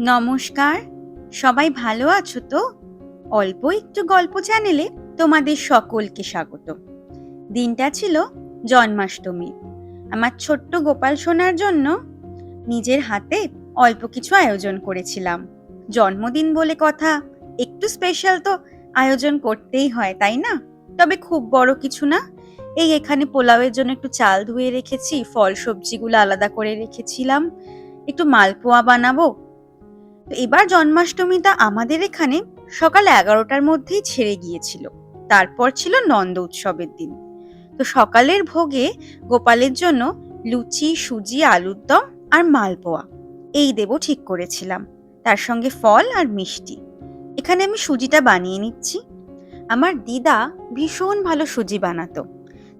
নমস্কার, সবাই ভালো আছো তো? অল্প একটু গল্প চ্যানেলে তোমাদের সকলকে স্বাগত। দিনটা ছিল জন্মাষ্টমী। আমার ছোট্ট গোপাল সোনার জন্য নিজের হাতে অল্প কিছু আয়োজন করেছিলাম। জন্মদিন বলে কথা, একটু স্পেশাল তো আয়োজন করতেই হয়, তাই না? তবে খুব বড় কিছু না। এই এখানে পোলাওয়ের জন্য একটু চাল ধুয়ে রেখেছি, ফল সবজিগুলো আলাদা করে রেখেছিলাম। একটু মালপোয়া বানাবো এবার জন্মাষ্টমীটা আমাদের এখানে সকাল এগারোটার মধ্যেই ছেড়ে গিয়েছিল। তারপর ছিল নন্দ উৎসবের দিন। তো সকালের ভোগে গোপালের জন্য লুচি, সুজি, আলুর দম আর মালপোয়া। এই দেব ঠিক করেছিলাম। তার সঙ্গে ফল আর মিষ্টি। এখানে আমি সুজিটা বানিয়ে নিচ্ছি। আমার দিদা ভীষণ ভালো সুজি বানাতো।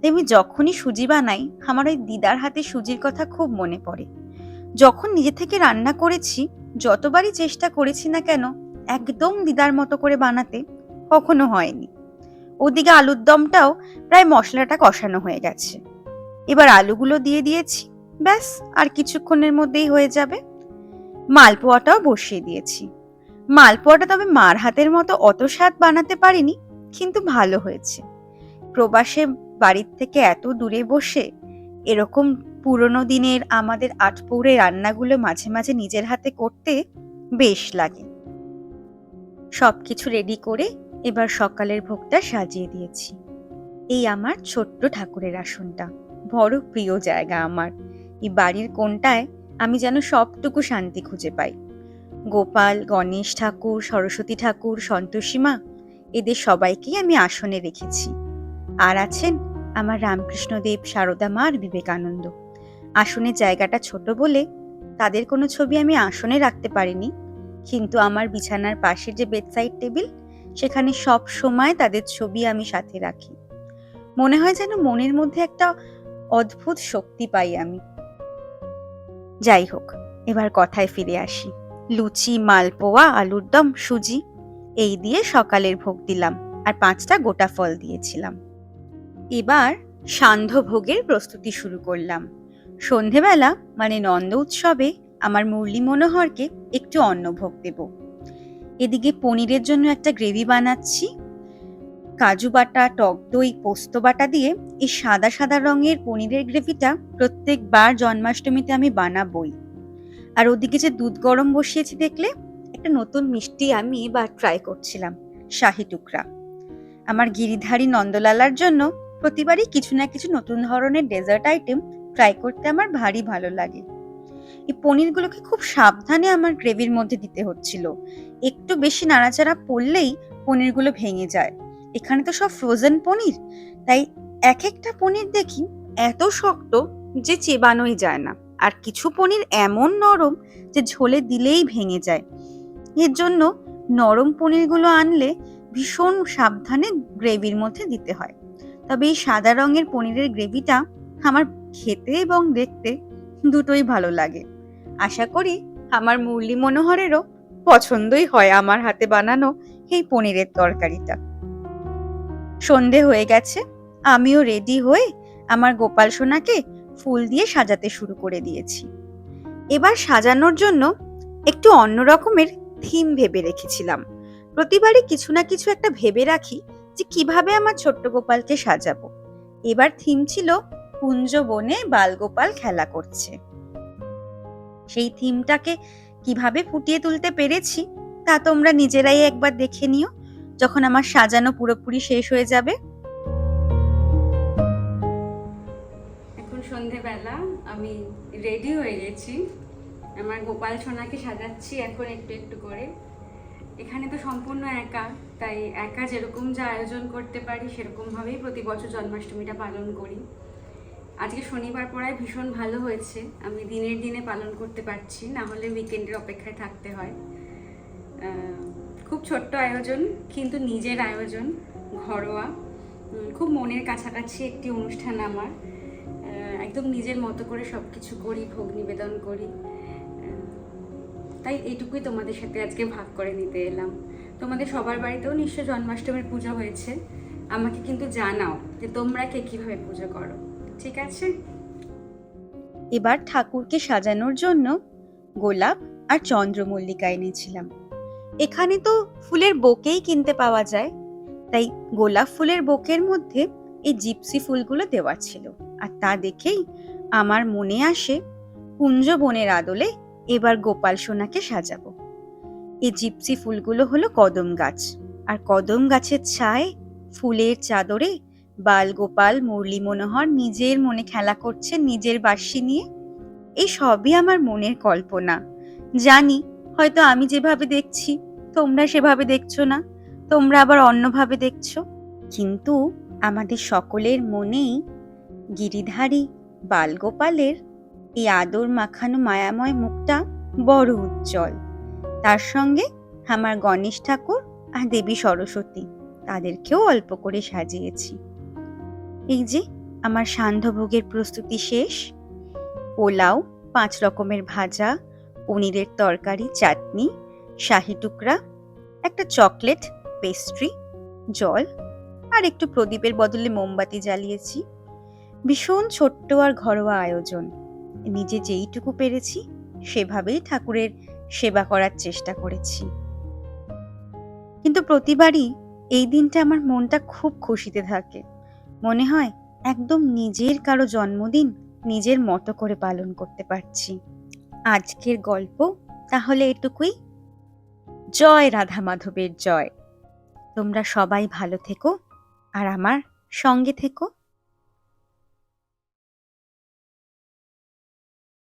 আমি যখনই সুজি বানাই, আমার ওই দিদার হাতে সুজির কথা খুব মনে পড়ে। যখন নিজে থেকে রান্না করেছি যতবারই চেষ্টা করেছি না কেন, একদম দিদার মতো করে বানাতে কখনো হয়নি। ওদিকে আলুর দমটাও প্রায় মশলাটা কষানো হয়ে গেছে। এবার আলুগুলো দিয়ে দিয়েছি, ব্যাস, আর কিছুক্ষণের মধ্যেই হয়ে যাবে। মালপোয়াটাও বসিয়ে দিয়েছি। মালপোয়াটা তবে মার হাতের মতো অত স্বাদ বানাতে পারিনি, কিন্তু ভালো হয়েছে। প্রবাসে বাড়ির থেকে এত দূরে বসে এরকম পুরনো দিনের আমাদের আটপৌরে রান্নাগুলো মাঝে মাঝে নিজের হাতে করতে বেশ লাগে। সব কিছু রেডি করে এবার সকালের ভোগটা সাজিয়ে দিয়েছি। এই আমার ছোট্ট ঠাকুরের আসনটা। বড় প্রিয় জায়গা আমার। এই বাড়ির কোনটায় আমি যেন সবটুকু শান্তি খুঁজে পাই। গোপাল, গণেশ ঠাকুর, সরস্বতী ঠাকুর, সন্তোষী মা, এদের সবাইকেই আমি আসনে রেখেছি। আর আছেন আমার রামকৃষ্ণদেব, সারদা মা আর বিবেকানন্দ। আসনের জায়গাটা ছোট বলে তাদের কোনো ছবি আমি আসনে রাখতে পারিনি। কিন্তু আমার বিছানার পাশের যে বেডসাইড টেবিল সেখানে সব সময় তাদের ছবি আমি সাথে রাখি। মনে হয় যেন মনের মধ্যে একটা অদ্ভুত শক্তি পাই আমি। যাই হোক, এবার কথায় ফিরে আসি। লুচি, মালপোয়া, আলুর দম, সুজি, এই দিয়ে সকালের ভোগ দিলাম আর পাঁচটা গোটা ফল দিয়েছিলাম। এবার সান্ধ্য ভোগের প্রস্তুতি শুরু করলাম। সন্ধেবেলা মানে নন্দ উৎসবে, আমার মুরলি মনোহরকে একটু অন্নভোগ দেব। এদিকে পনিরের জন্য একটা গ্রেভি বানাচ্ছি। কাজু বাটা, টক দই, পোস্ত বাটা দিয়ে এই সাদা সাদা রঙের পনিরের গ্রেভিটা প্রত্যেকবার জন্মাষ্টমীতে আমি বানাবই। আর ওদিকে যে দুধ গরম বসিয়েছি দেখলে, একটা নতুন মিষ্টি আমি এবার ট্রাই করছিলাম, শাহি টুকরা। আমার গিরিধারী নন্দলালার জন্য প্রতিবারই কিছু না কিছু নতুন ধরনের ডেজার্ট আইটেম ট্রাই করতে আমার ভারী ভালো লাগে। এই পনিরগুলোকে খুব সাবধানে আমার গ্রেভির মধ্যে দিতে হচ্ছিল। একটু বেশি নাড়াচাড়া পড়লেই পনিরগুলো ভেঙে যায়। এখানে তো সব ফ্রোজেন পনির। তাই এক একটা পনির দেখি এত শক্ত যে চেবানোই যায় না। আর কিছু পনির এমন নরম যে ঝোলে দিলেই ভেঙে যায়। এর জন্য নরম পনিরগুলো আনলে ভীষণ সাবধানে গ্রেভির মধ্যে দিতে হয়। তবে এই সাদা রঙের পনিরের গ্রেভিটা আমার খেতে এবং দেখতে দুটোই ভালো লাগে। আশা করি আমার মুরলি মনোহরেরও পছন্দই হয় আমার হাতে বানানো এই পনিরের তরকারিটা। সন্ধে হয়ে গেছে, আমিও রেডি হয়ে আমার গোপাল সোনাকে ফুল দিয়ে সাজাতে শুরু করে দিয়েছি। এবার সাজানোর জন্য একটু অন্য রকমের থিম ভেবে রেখেছিলাম। প্রতিবারই কিছু না কিছু একটা ভেবে রাখি যে কীভাবে আমার ছোট্ট গোপালকে সাজাবো। এবার থিম ছিল কুঞ্জ বনে বালগোপাল খেলা করছে। সেই থিমটাকে কীভাবে ফুটিয়ে তুলতে পেরেছি, তা তোমরা নিজেরাই একবার দেখে নিও, যখন আমার সাজানো পুরোপুরি শেষ হয়ে যাবে। এখন সন্ধেবেলা, আমি রেডি হয়ে গেছি। আমার গোপাল সোনাকে সাজাচ্ছি এখন একটু একটু করে। এখানে তো সম্পূর্ণ একা, তাই একা যেরকম যা আয়োজন করতে পারি, সেরকমভাবেই প্রতি বছর জন্মাষ্টমীটা পালন করি। আজকে শনিবার পড়ায় ভীষণ ভালো হয়েছে। আমি দিনের দিনে পালন করতে পারছি, না হলে উইকেন্ডের অপেক্ষায় থাকতে হয়। খুব ছোট্ট আয়োজন, কিন্তু নিজের আয়োজন, ঘরোয়া। খুব মনের কাছাকাছি একটি অনুষ্ঠান আমার। একদম নিজের মতো করে সব কিছু করি, ভোগ নিবেদন করি। তাই এইটুকুই তোমাদের সাথে আজকে ভাগ করে নিতে এলাম। তোমাদের সবার বাড়িতেও নিশ্চয় জন্মাষ্টমীর পুজো হয়েছে। আমাকে কিন্তু জানাও যে তোমরা কে কীভাবে পুজো করো। ঠিক আছে? এবার ঠাকুরকে সাজানোর জন্য গোলাপ আর চন্দ্রমল্লিকা এনেছিলাম। এখানে তো ফুলের বোকেই কিনতে পাওয়া যায়। তাই গোলাপ ফুলের বোকের মধ্যে এই জিপসি ফুলগুলো দেওয়া ছিল। আর তা দেখেই আমার মনে আসে, কুঞ্জ বনের আদলে এবার গোপাল সোনাকে সাজাবো। এই জিপসি ফুলগুলো হলো কদম গাছ। আর কদম গাছের ছায় ফুলের চাদরে বাল গোপাল মুরলী মনোহর নিজের মনে খেলা করছে নিজের বাসি নিয়ে। এই সবই আমার মনের কল্পনা। জানি, হয়তো আমি যেভাবে দেখছি, তোমরা সেভাবে দেখছ না, তোমরা আবার অন্যভাবে দেখছ। কিন্তু আমাদের সকলের মনেই গিরিধারী বালগোপালের এই আদর মাখানো মায়াময় মুখটা বড় উজ্জ্বল। তার সঙ্গে আমার গণেশ ঠাকুর আর দেবী সরস্বতী, তাদেরকেও অল্প করে সাজিয়েছি। এই যে, আমার সান্ধ্যভোগের প্রস্তুতি শেষ। পোলাও, পাঁচ রকমের ভাজা, পনিরের তরকারি, চাটনি, শাহি টুকরা, একটা চকলেট, পেস্ট্রি, জল, আর একটু প্রদীপের বদলে মোমবাতি জ্বালিয়েছি। ভীষণ ছোট্ট আর ঘরোয়া আয়োজন। নিজে যেইটুকু পেরেছি, সেভাবেই ঠাকুরের সেবা করার চেষ্টা করেছি। কিন্তু প্রতিবারই এই দিনটা আমার মনটা খুব খুশিতে থাকে। মনে হয় একদম নিজের কারও জন্মদিন নিজের মতো করে পালন করতে পারছি। আজকের গল্প তাহলে এটুকুই। জয় রাধা মাধবের জয়। তোমরা সবাই ভালো থেকো আর আমার সঙ্গে থেকো।